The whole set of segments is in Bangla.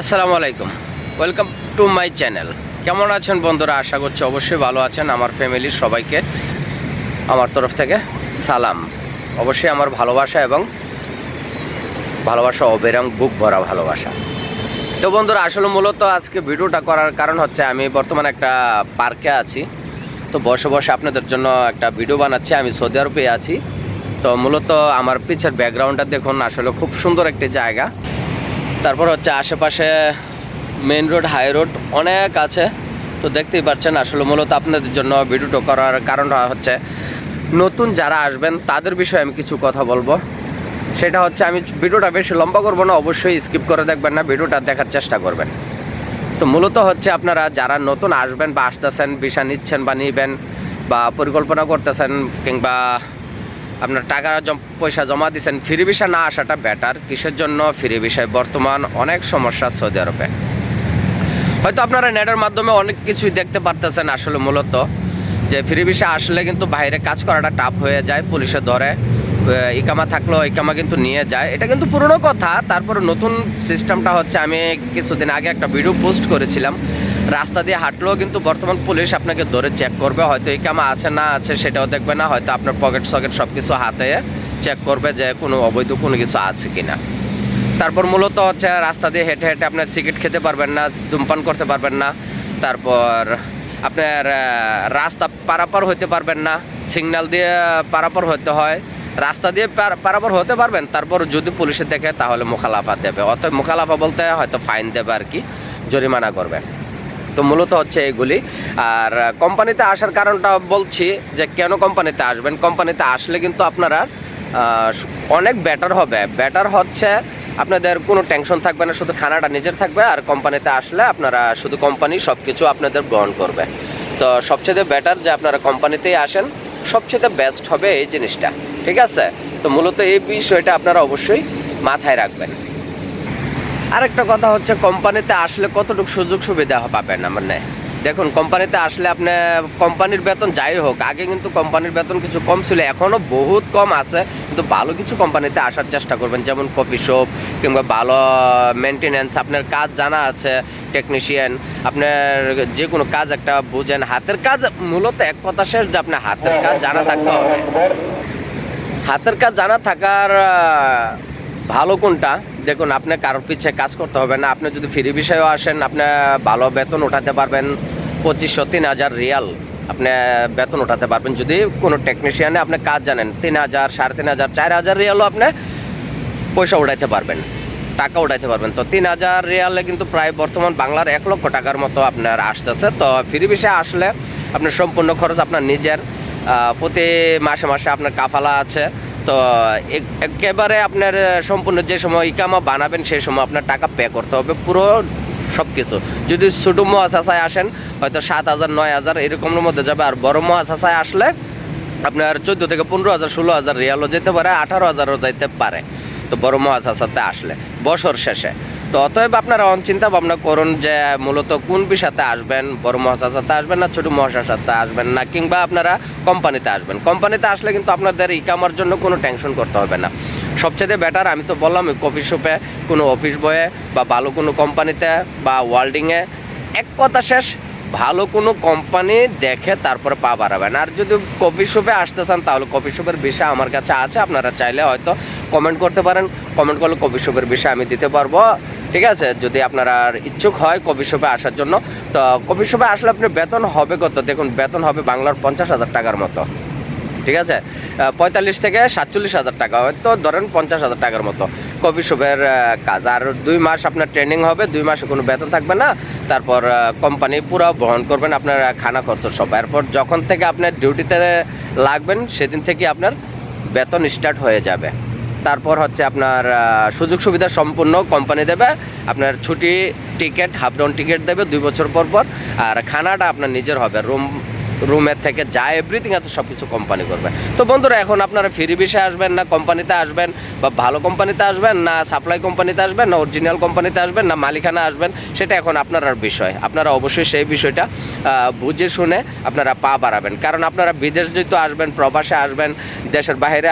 আসসালামু আলাইকুম। ওয়েলকাম টু মাই চ্যানেল কেমন আছেন বন্ধুরা? আশা করছি অবশ্যই ভালো আছেন। আমার ফ্যামিলির সবাইকে আমার তরফ থেকে সালাম। অবশ্যই আমার ভালোবাসা এবং ভালোবাসা অবিরাম বুক ভরা ভালোবাসা। তো বন্ধুরা, আসলে মূলত আজকে ভিডিওটা করার কারণ হচ্ছে আমি বর্তমানে একটা পার্কে আছি। তো বসে বসে আপনাদের জন্য একটা ভিডিও বানাচ্ছি। আমি সৌদি আরবে আছি। তো মূলত আমার পিছের ব্যাকগ্রাউন্ডটা দেখুন, আসলে খুব সুন্দর একটি জায়গা। তারপর হচ্ছে আশেপাশে মেন রোড, হাই রোড অনেক আছে। তো দেখতেই পাচ্ছেন, আসলে মূলত আপনাদের জন্য ভিডিওটা করার কারণ হচ্ছে নতুন যারা আসবেন, তাদের বিষয়ে আমি কিছু কথা বলব। সেটা হচ্ছে আমি ভিডিওটা বেশি লম্বা করব না, অবশ্যই স্কিপ করে দেখবেন না, ভিডিওটা দেখার চেষ্টা করবেন। তো মূলত হচ্ছে আপনারা যারা নতুন আসবেন বা আসতেছেন বিষা নিচ্ছেন বা নিবেন বা পরিকল্পনা করতেছেন কিংবা আপনার টাকা পয়সা জমা দিচ্ছেন ফ্রি ভিসা না আসাটা বেটার কিসের জন্য? ফ্রি ভিসায় বর্তমান অনেক সমস্যা সৌদি আরবে। হয়তো আপনারা নেটের মাধ্যমে অনেক কিছুই দেখতে পারতেছেন আসলে মূলত, যে ফ্রি ভিসা আসলে কিন্তু বাইরে কাজ করাটা টাফ হয়ে যায়, পুলিশে ধরে ইকামা থাকলেও ইকামা কিন্তু নিয়ে যায়। এটা কিন্তু পুরনো কথা, তারপরে নতুন সিস্টেমটা হচ্ছে, আমি কিছুদিন আগে একটা ভিডিও পোস্ট করেছিলাম। রাস্তা দিয়ে হাঁটলেও কিন্তু বর্তমান পুলিশ আপনাকে ধরে চেক করবে, হয়তো ইকামা আছে না আছে সেটাও দেখবে না, হয়তো আপনার পকেট সকেট সব কিছু হাতে চেক করবে যে কোনো অবৈধ কোনো কিছু আছে কি না তারপর মূলত হচ্ছে রাস্তা দিয়ে হেঁটে হেঁটে আপনার সিগারেট খেতে পারবেন না, ধূমপান করতে পারবেন না, তারপর আপনার রাস্তা পারাপার হতে পারবেন না সিগন্যাল দিয়ে পারাপার হতে হয়, রাস্তা দিয়ে পার- পারাপার হতে পারবেন, তারপর যদি পুলিশে দেখে তাহলে মুখালাফা দেবে, অতএব মুখালাফা বলতে হয়তো ফাইন দেবে আর কি, জরিমানা করবে। তো মূলত হচ্ছে এইগুলি আর কোম্পানিতে আসার কারণটা বলছি যে কেন কোম্পানিতে আসবেন? কোম্পানিতে আসলে কিন্তু আপনারা অনেক বেটার হবে। বেটার হচ্ছে আপনাদের কোনো টেনশন থাকবে না, শুধু খানাটা নিজের থাকবে আর কোম্পানিতে আসলে আপনারা শুধু কোম্পানি সব কিছু আপনাদের গ্রহণ করবে। তো সবচেয়ে বেটার যে আপনারা কোম্পানিতেই আসেন, সবচেয়ে বেস্ট হবে এই জিনিসটা। ঠিক আছে? তো মূলত এই বিষয়টা আপনারা অবশ্যই মাথায় রাখবেন। আরেকটা কথা হচ্ছে, কোম্পানিতে আসলে কতটুকু সুযোগ সুবিধা পাবেন মানে? দেখুন, কোম্পানিতে আসলে আপনি, কোম্পানির বেতন যাই হোক, আগে কিন্তু কোম্পানির বেতন কিছু কম ছিল, এখনও বহুত কম আছে, কিন্তু ভালো কিছু কোম্পানিতে আসার চেষ্টা করবেন, যেমন কফি শপ কিংবা ভালো মেনটেনেন্স আপনার কাজ জানা আছে টেকনিশিয়ান আপনার যে কোনো কাজ একটা বুঝেন, হাতের কাজ মূলত এক কথা শেষ যে আপনার হাতের কাজ জানা থাকতে হবে। হাতের কাজ জানা থাকার ভালো কোনটা? দেখুন আপনি কারোর পিছে কাজ করতে হবে না। আপনি যদি ফ্রি বিষয়েও আসেন, আপনি ভালো বেতন উঠাতে পারবেন। পঁচিশশো তিন হাজার রিয়াল আপনি বেতন উঠাতে পারবেন। যদি কোনো টেকনিশিয়ানে আপনি কাজ জানেন, তিন হাজার, সাড়ে তিন হাজার, চার হাজার রিয়ালও আপনি পয়সা উঠাইতে পারবেন, টাকা উঠাইতে পারবেন। তো তিন হাজার রিয়ালে কিন্তু প্রায় বর্তমান বাংলার এক লক্ষ টাকার মতো আপনার আসতেছে। তো ফ্রি বিষয়ে আসলে আপনার সম্পূর্ণ খরচ আপনার নিজের প্রতি মাসে মাসে আপনার কাফালা আছে। তো, এক- একেবারে আপনার সম্পূর্ণ যে সময় ইকামা বানাবেন সেই সময় আপনার টাকা পে করতে হবে, পুরো সব কিছু যদি ছোটো মহাশাসায় আসেন, হয়তো সাত হাজার, নয় হাজার, এরকমের মধ্যে যাবে। আর বড় মহাশাসায় আসলে আপনার চোদ্দ থেকে পনেরো হাজার, ষোলো হাজার রিয়ালও যেতে পারে, আঠারো হাজারও যাইতে পারে। তো বড় মহাশাসাতে আসলে, বছর শেষে। তো অতএব আপনারা চিন্তা ভাবনা করুন যে মূলত কোন বিষাতে আসবেন, বড় মহাশাসাতে আসবেন না ছোটো মহাশাসাতে আসবেন না, কিংবা আপনারা কোম্পানিতে আসবেন। কোম্পানিতে আসলে কিন্তু আপনাদের ইকামার জন্য কোনো টেনশন করতে হবে না। সবচেয়ে বেটার আমি তো বললাম কফি শপে কোনো অফিস বয়ে বা ভালো কোনো কোম্পানিতে বা ওয়ার্ল্ডিংয়ে এক কথা শেষ, ভালো কোনো কোম্পানি দেখে তারপরে পা বাড়াবেন। আর যদি কফি শপে আসতে চান, তাহলে কফি শপের বিষয় আমার কাছে আছে, আপনারা চাইলে হয়তো কমেন্ট করতে পারেন। কমেন্ট করলে কফি শপের বিষয় আমি দিতে পারব। ঠিক আছে? যদি আপনারা আর ইচ্ছুক হয় কফি শপে আসার জন্য, তো কফি শপে আসলে আপনার বেতন হবে কত? দেখুন, বেতন হবে বাংলার পঞ্চাশ হাজার টাকার মতো। ঠিক আছে? পঁয়তাল্লিশ থেকে সাতচল্লিশ হাজার টাকা হয়তো ধরেন পঞ্চাশ হাজার টাকার মতো কফি শপের কাজ। আর দুই মাস আপনার ট্রেনিং হবে, দুই মাসে কোনো বেতন থাকবে না। তারপর কোম্পানি পুরো বহন করবেন আপনার খানা খরচ সব। এরপর যখন থেকে আপনার ডিউটিতে লাগবেন, সেদিন থেকে আপনার বেতন স্টার্ট হয়ে যাবে। তারপর হচ্ছে আপনার সুযোগ সুবিধা সম্পূর্ণ কোম্পানি দেবে। আপনার ছুটি টিকিট হাফ ডাউন টিকিট দেবে দুই বছর পর পর। আর খানাটা আপনার নিজের হবে। রুম রুমের থেকে যা এভরিথিং আছে সব কিছু কোম্পানি করবে। তো বন্ধুরা, এখন আপনারা ফ্রি বিষয়ে আসবেন না কোম্পানিতে আসবেন বা ভালো কোম্পানিতে আসবেন না সাপ্লাই কোম্পানিতে আসবেন না অরিজিনাল কোম্পানিতে আসবেন না, মালিকানা আসবেন, সেটা এখন আপনার বিষয়। আপনারা অবশ্যই সেই বিষয়টা বুঝে শুনে আপনারা পা বাড়াবেন। কারণ আপনারা বিদেশ যেহেতু আসবেন, প্রবাসে আসবেন, দেশের বাইরে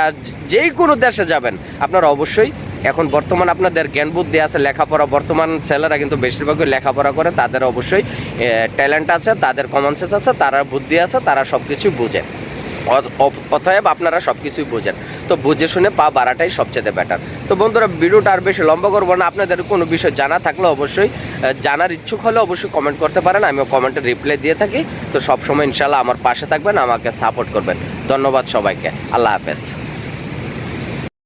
যেই কোনো দেশে যাবেন, আপনারা অবশ্যই এখন বর্তমান আপনাদের জ্ঞান বুদ্ধি আছে, লেখাপড়া, বর্তমান ছেলেরা কিন্তু বেশিরভাগই লেখাপড়া করে, তাদের অবশ্যই ট্যালেন্ট আছে, তাদের কমন সেন্স আছে, তারা বুদ্ধি আছে, তারা সব কিছু বুঝে অতএব আপনারা সব কিছুই বোঝেন। তো বুঝে শুনে পা বাড়াটাই সবচেয়ে বেটার তো বন্ধুরা, ভিডিওটা আর বেশি লম্বা করব না, আপনাদের কোনো বিষয় জানা থাকলে অবশ্যই জানার ইচ্ছুক হলে অবশ্যই কমেন্ট করতে পারেন, আমিও কমেন্টে রিপ্লাই দিয়ে থাকি। তো সবসময় ইনশাল্লাহ আমার পাশে থাকবেন, আমাকে সাপোর্ট করবেন। ধন্যবাদ সবাইকে, আল্লাহ হাফেজ।